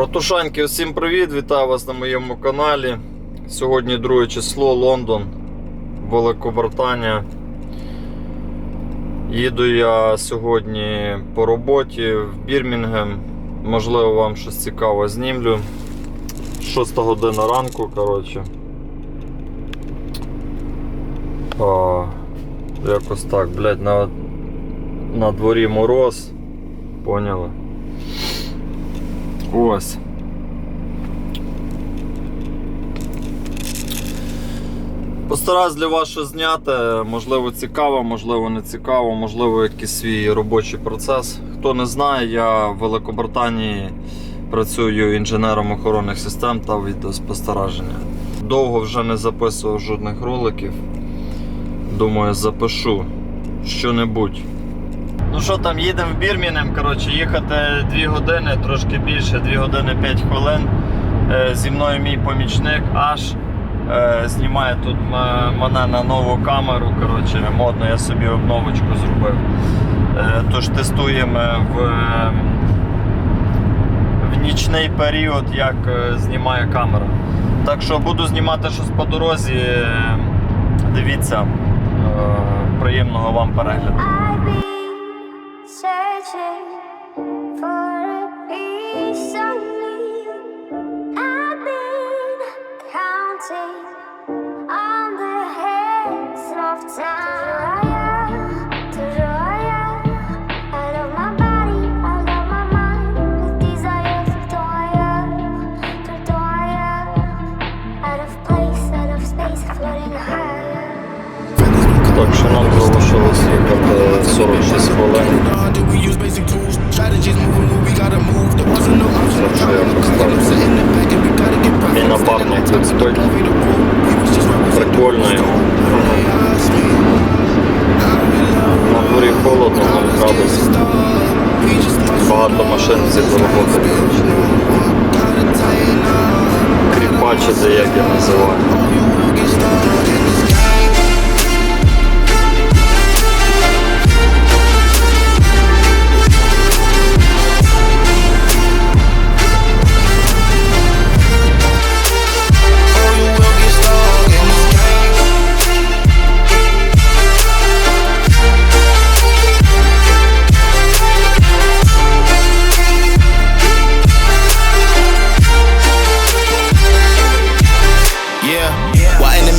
Братушаньки, усім привіт! Вітаю вас на моєму каналі. Сьогодні 2 число, Лондон, Великобританія. Їду я сьогодні по роботі в Бірмінгем. Можливо, вам щось цікаве знімлю. 6 година ранку, коротше. А, якось так, блядь, на, на дворі мороз. Поняли? Ось. Постараюсь для вас зняти. Можливо, цікаво, можливо, не цікаво, можливо, якийсь свій робочий процес. Хто не знає, я в Великобританії працюю інженером охоронних систем та відеоспостереження. Довго вже не записував жодних роликів. Думаю, запишу що-небудь. Ну що там, їдемо в Бірмінем. Коротше, їхати 2 години, трошки більше, 2 години 5 хвилин. Е, Зі мною мій помічник аж е, знімає тут мене на нову камеру. Коротше, модно, я собі обновочку зробив. Е, Тож тестуємо в, в нічний період, як знімає камера. Так що буду знімати щось по дорозі. Дивіться. Приємного вам перегляду. Так що нам залишилось їхати 46 хвилин. We use basic tools, strategies moving when we gotta move. There wasn't no option. Так що якось так. Sit in the back and we gotta get back. Мій напарник тут стоїть. На дворі холодно, 0 градусів. Багато машин всіх роботи. Кріпачити, як я називаю.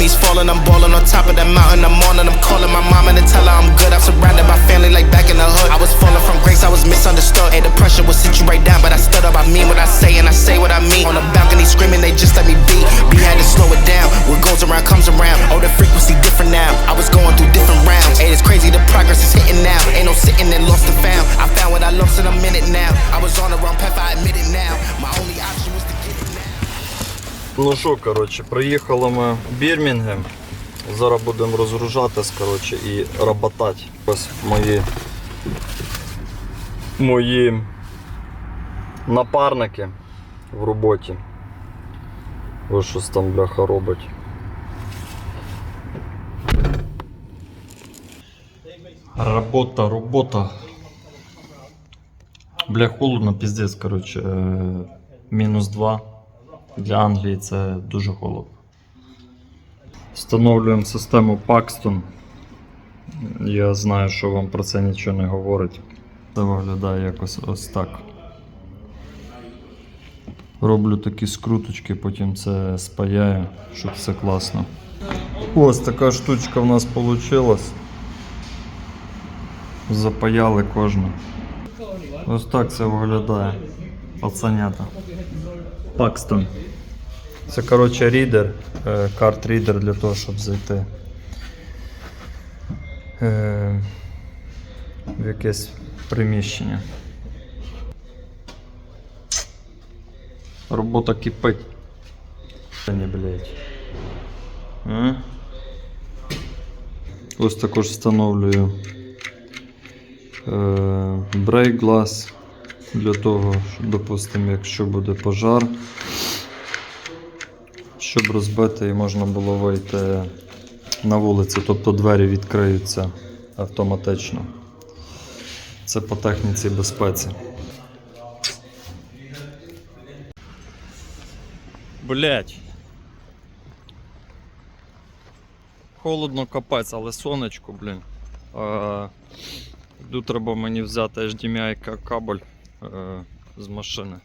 Enemies falling, I'm balling on top of that mountain. I'm on and I'm calling my mom and tell her I'm good. I'm surrounded by family like back in the hood. I was falling from grace, I was misunderstood. Hey, the pressure will sit you right down, but I stood up. I mean what I say and I say what I mean. On the balcony screaming, they just let me be. We had to slow it down. What goes around comes around. Oh, the frequency different now. I was going through different rounds. Hey, it's crazy, the progress is hitting now. Ain't no sitting and lost and found. I found what I lost in a minute now. I was on the wrong path, I admit it now. Ну що, коротше, приїхали ми в Бірмінгем. Зараз будемо розгружатись, коротше, і роботати. Ось мої, мої напарники в роботі. Ось щось там бляха робить. Робота, робота. Бля, холодно, піздець, коротше. е, Мінус 2. Для Англії це дуже холодно. Встановлюємо систему Paxton. Я знаю, що вам про це нічого не говорить. Це виглядає якось ось так. Роблю такі скруточки, потім це спаяю, щоб все класно. Ось така штучка в нас вийшла. Запаяли кожну. Ось так це виглядає. Пацанята. Paxton. Це, коротше, рідер, е, карт-рідер для того, щоб зайти е, в якесь приміщення. Робота кипить. Не, блять. А? Ось також встановлюю е, брейк-глас для того, щоб, допустимо, якщо буде пожар, щоб розбити і можна було вийти на вулицю, тобто двері відкриються автоматично. Це по техніці безпеці. Блять. Холодно капець, але сонечко, блін. Йду треба мені взяти HDMI кабель з машини.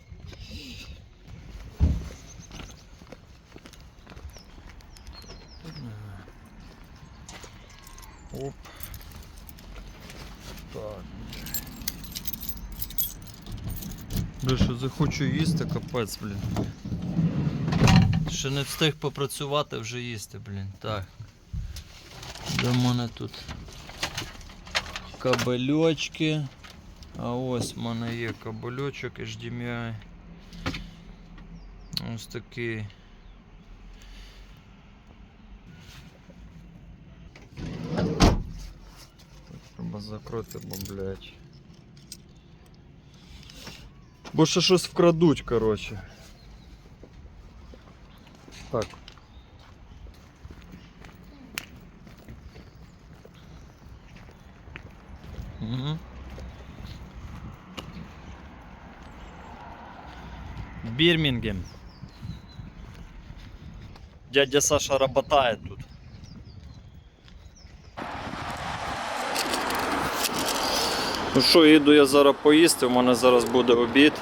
Оп. Так. Що захочу їсти, капець, блін. Ще не встиг попрацювати, вже їсти, блін. Так. Де в мене тут кабельочки. А ось в мене є кабельочок HDMI. Ось такий. Так, треба закрити, бо, блядь. Бо ще щось вкрадуть, коротше. Так. Бирмингем. Дядя Саша работает тут. Ну що, їду я зараз поїсти, у мене зараз буде обід.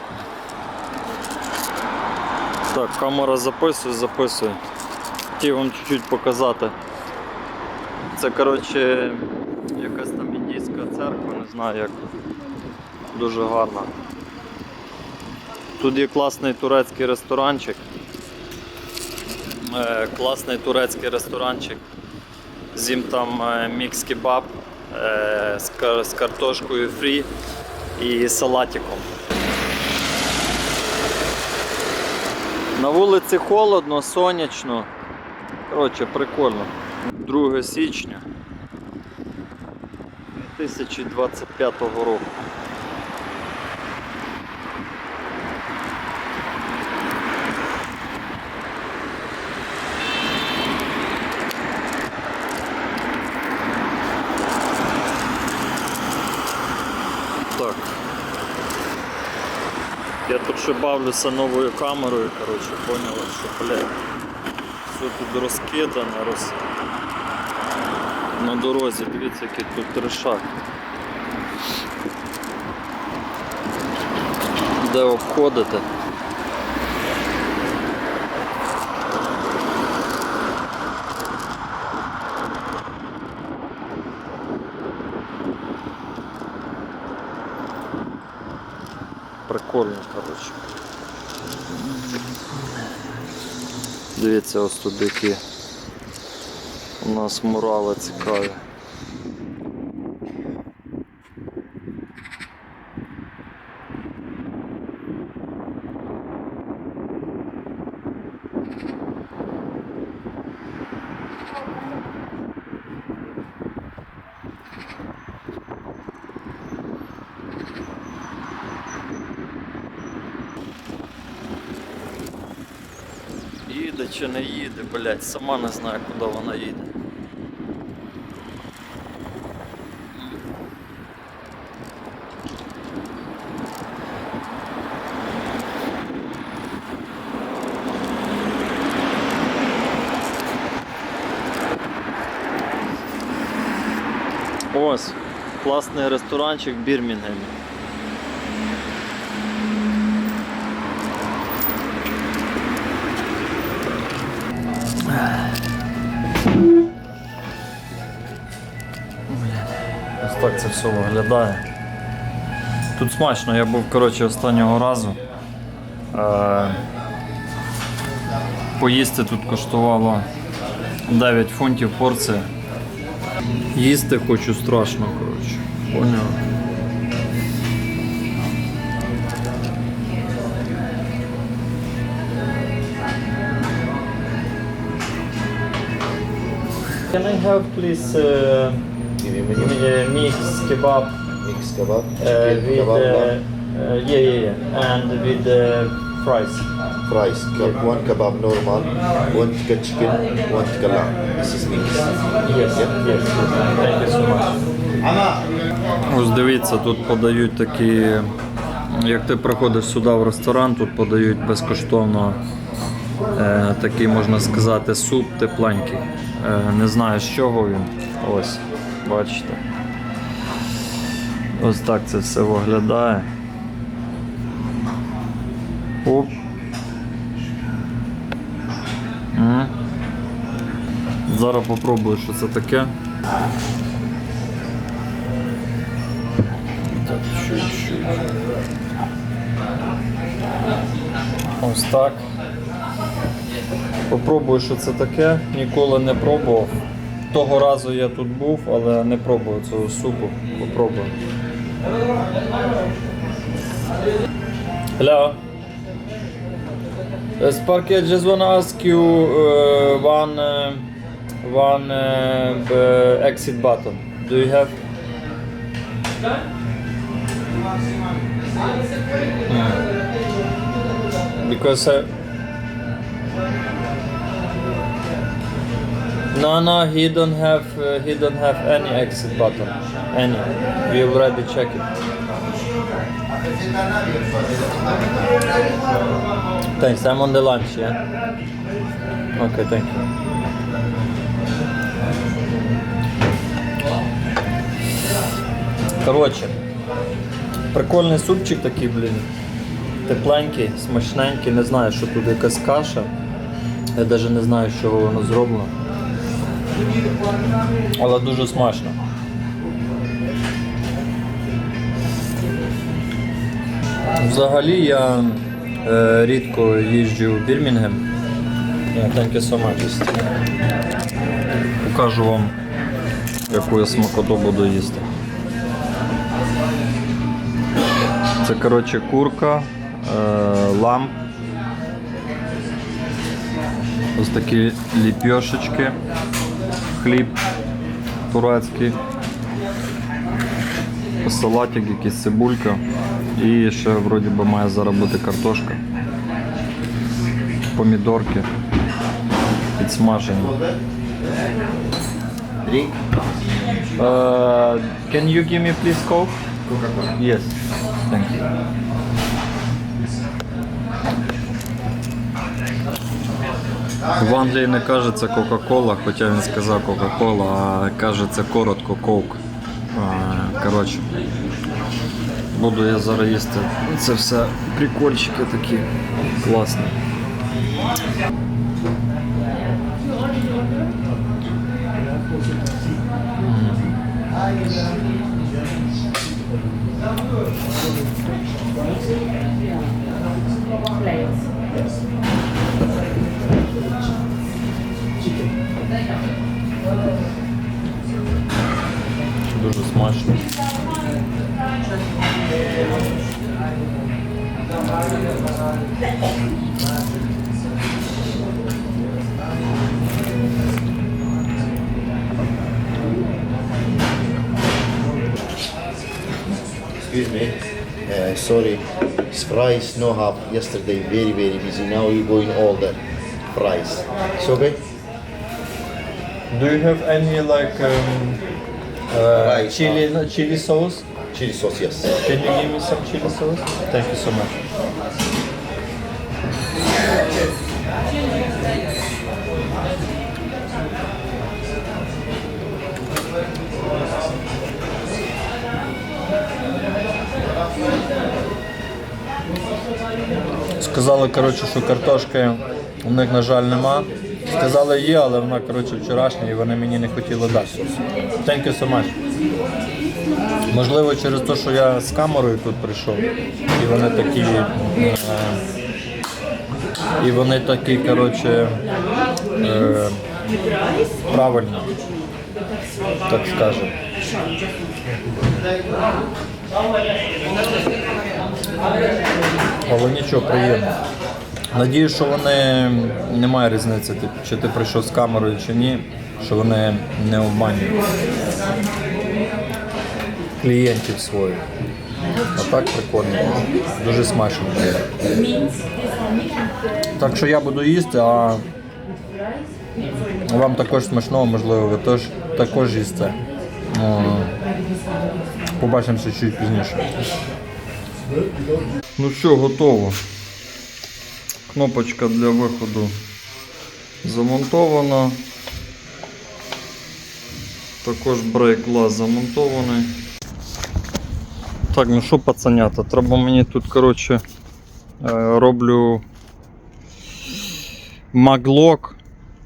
Так, камера записує, записує. Хотів вам чуть-чуть показати. Це, коротше, якась там індійська церква, не знаю як. Дуже гарна. Тут є класний турецький ресторанчик. Е, класний турецький ресторанчик. З'їм там е, мікс кебаб е, з картошкою фрі і салатиком. На вулиці холодно, сонячно. Коротше, прикольно. 2 січня 2025 року. Так. Я тут ще бавлюся новою камерою, коротше, поняла, що, блядь, все тут розкидано, роз... на дорозі, дивіться, який тут трешак. Де обходити? Прикольно, Дивіться, ось тут які у нас мурали цікаві. Їде чи не їде, блять, сама не знаю, куди вона їде. Ось, класний ресторанчик в Бірмінгемі. Ось так це все виглядає. Тут смачно, я був коротше, останнього разу. Е, поїсти тут коштувало 9 фунтів порція. Їсти хочу страшно, коротше. Поняв. Can I have please uh, mix kebab Mix kebab, uh, chicken with kebab, uh, one uh, yeah yeah yeah and with uh, fries. fries. Ke- One kebab normal, one tikka chicken, one tikka lamb. This is mix. Yes, yes, yes. Thank you so much. Ось дивіться, тут подають такі. Як ти приходиш сюди в ресторан, тут подають безкоштовно Е, такий можна сказати суп тепленький. Е, не знаю з чого він. Ось, бачите. Ось так це все виглядає. Оп. М. Зараз попробую, що це таке. Так, чуть-чуть. Ось так. Попробую, що це таке. Ніколи не пробував. Того разу я тут був, але не пробував цього супу. Попробую. Hello. Uh, Sparky, I just want to ask you uh, one uh, one uh, b- exit button. Do you have? Hmm. Because I. No, no, he don't have uh, he don't have any exit button. Any. We already checked it. Thanks. I'm on the lunch. Yeah. Okay. Thank you. Коротше, прикольний супчик такий, блін. Тепленький, смачненький, не знаю, що тут якась каша. Я навіть не знаю, з чого воно зроблено. Але дуже смачно. Взагалі я е, рідко їжджу в Бірмінгем. Thank you so much. Покажу вам, яку я смакоту буду їсти. Це коротше курка, е, ламп. Ось такі ліпьошечки, хліб турецький, салатик, якийсь цибулька. І ще вроді би має зараз бути картошка. Помідорки. Підсмажені. Uh, can you give me please Coke? Coca-Cola. Yes. Thank you. В Англії не кажеться Кока-Кола, хоча він сказав Кока-Кола, а кажеться коротко Кок. Коротше, буду я зараз їсти. Це все прикольчики такі класні. Дуже смачно. Excuse me. Uh, sorry. It's fries no have yesterday very very busy. Now you going all the fries. It's okay? Do you have any like um, uh, Right, chili no, chili sauce? Chili sauce, yes. Can you give me some chili sauce? Thank you so much. Сказали, коротше, що картошки у них, на жаль, нема. Сказали є, але вона коротше, вчорашня і вони мені не хотіли дати. Thank you so much. Можливо, через те, що я з камерою тут прийшов, і вони такі. Е, і вони такі, коротше, е, правильно, так скажемо. Але нічого, приємно. Надію, що вони немає різниці, чи ти прийшов з камерою, чи ні, що вони не обманюють клієнтів своїх. А так прикольно. Дуже смачно. Так що я буду їсти, а вам також смачного, можливо, ви теж також їсте. Побачимося чуть пізніше. Ну що, готово. Кнопочка для виходу замонтована. Також брейк глаз замонтований. Так, ну що, пацанята, треба мені тут, коротше, е, роблю маглок.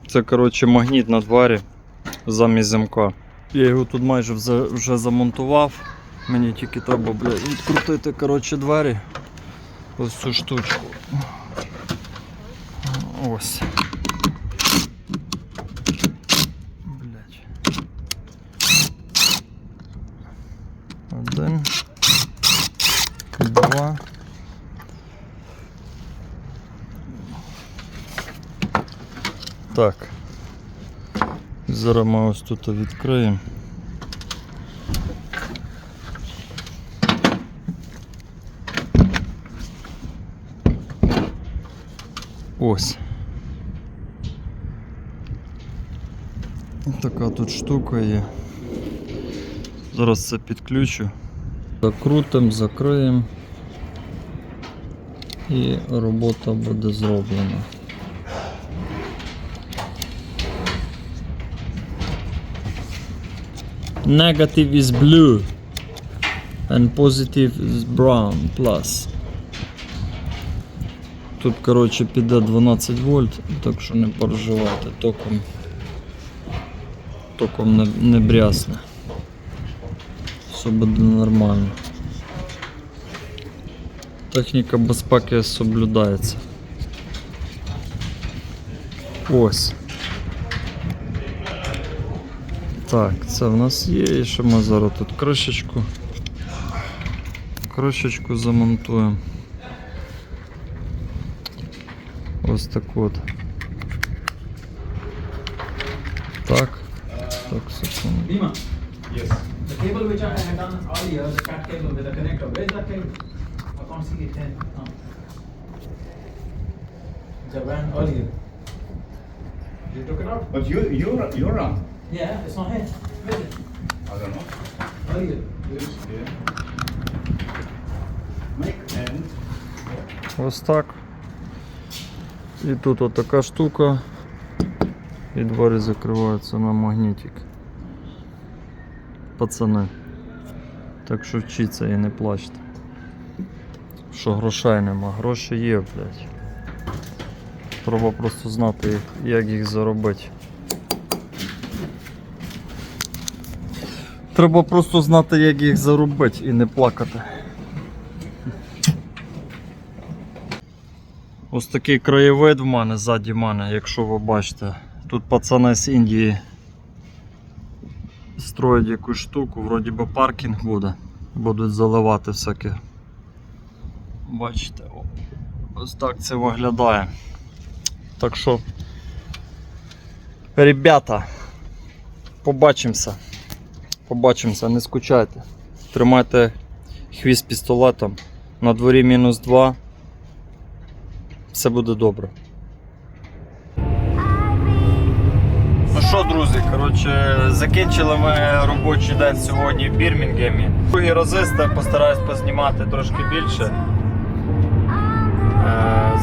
Це, коротше, магніт на двері замість замка. Я його тут майже вже замонтував. Мені тільки треба бля, відкрутити коротше, двері. Ось цю штучку. Ось. Блять. Один. Два. Так. Зараз ми ось тут відкриємо. Ось. Така тут штука є. Зараз це підключу. Закрутимо, закриємо. І робота буде зроблена. Negative is blue and positive is brown plus. Тут, коротше, піде 12 вольт, так що не переживайте, током, током не, не брясне. Все буде нормально. Техніка безпеки соблюдається. Ось. Так, це в нас є, і що ми зараз тут кришечку. Кришечку замонтуємо. Ось так от. Так. Так, секунду. Lima? Yes. The cable which I had done earlier, the cat cable with the connector, where is that cable? I can't see it then. Oh. The ran earlier. You took it out? But you, you're, you're on. Yeah, it's not here. Where is it? I don't know. Earlier. This, yeah. Make and Ось так. І тут отака штука. І двері закриваються на магнітик. Пацани. Так що вчіться і не плачте. Що грошей нема, гроші є, блядь. Треба просто знати, як їх заробити. Треба просто знати, як їх заробити і не плакати. Ось такий краєвид в мене ззаді мене, якщо ви бачите. Тут пацани з Індії строять якусь штуку, вроді би паркінг буде. Будуть заливати всяке. Бачите, ось так це виглядає. Так що, ребята, побачимося. Побачимося, не скучайте. Тримайте хвіст пістолетом. На дворі мінус 2 все буде добре. Що, друзі, коротше, закінчили ми робочий день сьогодні в Бірмінгемі. Другі розисти постараюсь познімати трошки більше. Е,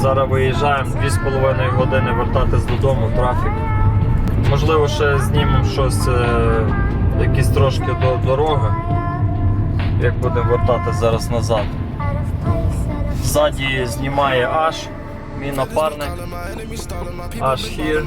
зараз виїжджаємо 2,5 години вертатись додому, трафік. Можливо, ще знімемо щось, е, якісь трошки до дороги, як будемо вертатись зараз назад. Ззаді знімає аж мій напарник. Аж here.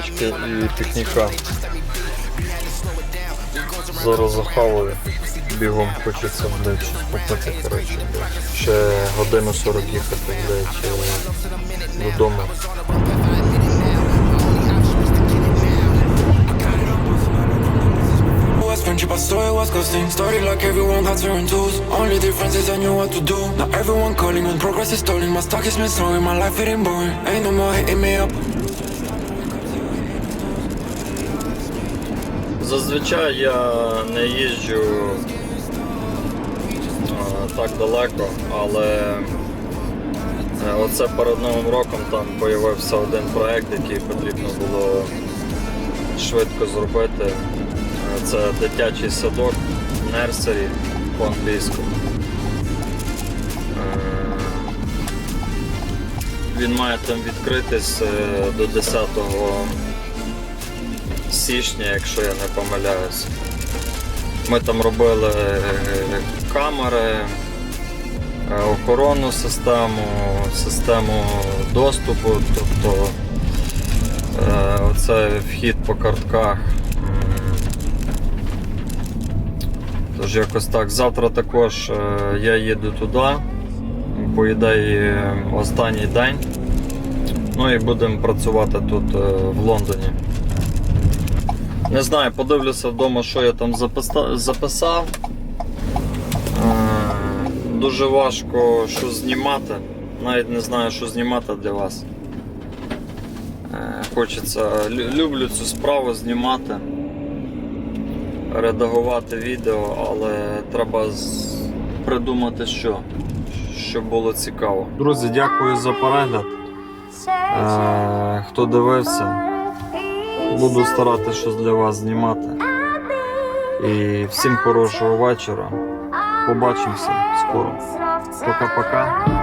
Купив і пікніка. Зараз захаваю. Бігом хочеться блядь, попити, коротше, блядь. Ще годину 40 їхати, блядь, е, додому. friendship, I saw it was ghosting Started like everyone had certain tools Only difference is I knew what to do Now everyone calling when progress is stalling My stock is been slowing, my life getting boring Ain't no more hitting me up Зазвичай я не їжджу так далеко, але е, оце перед Новим роком там з'явився один проект, який потрібно було швидко зробити. Е, Це дитячий садок, нерсері по-англійську. Е, Він має там відкритись е, до 10 січня, якщо я не помиляюсь. Ми там робили е, камери, е, охоронну систему, систему доступу, тобто е, оце вхід по картках. Тож якось так. Завтра також я їду туди, по ідеї останній день. Ну і будемо працювати тут в Лондоні. Не знаю, подивлюся вдома, що я там записав. Е, Дуже важко що знімати. Навіть не знаю, що знімати для вас. Е, Хочеться, люблю цю справу знімати, редагувати відео, але треба придумати що, щоб було цікаво. Друзі, дякую за перегляд. Е, Хто дивився. Буду старатися щось для вас знімати. І всім хорошого вечора. Побачимося скоро. Пока-пока.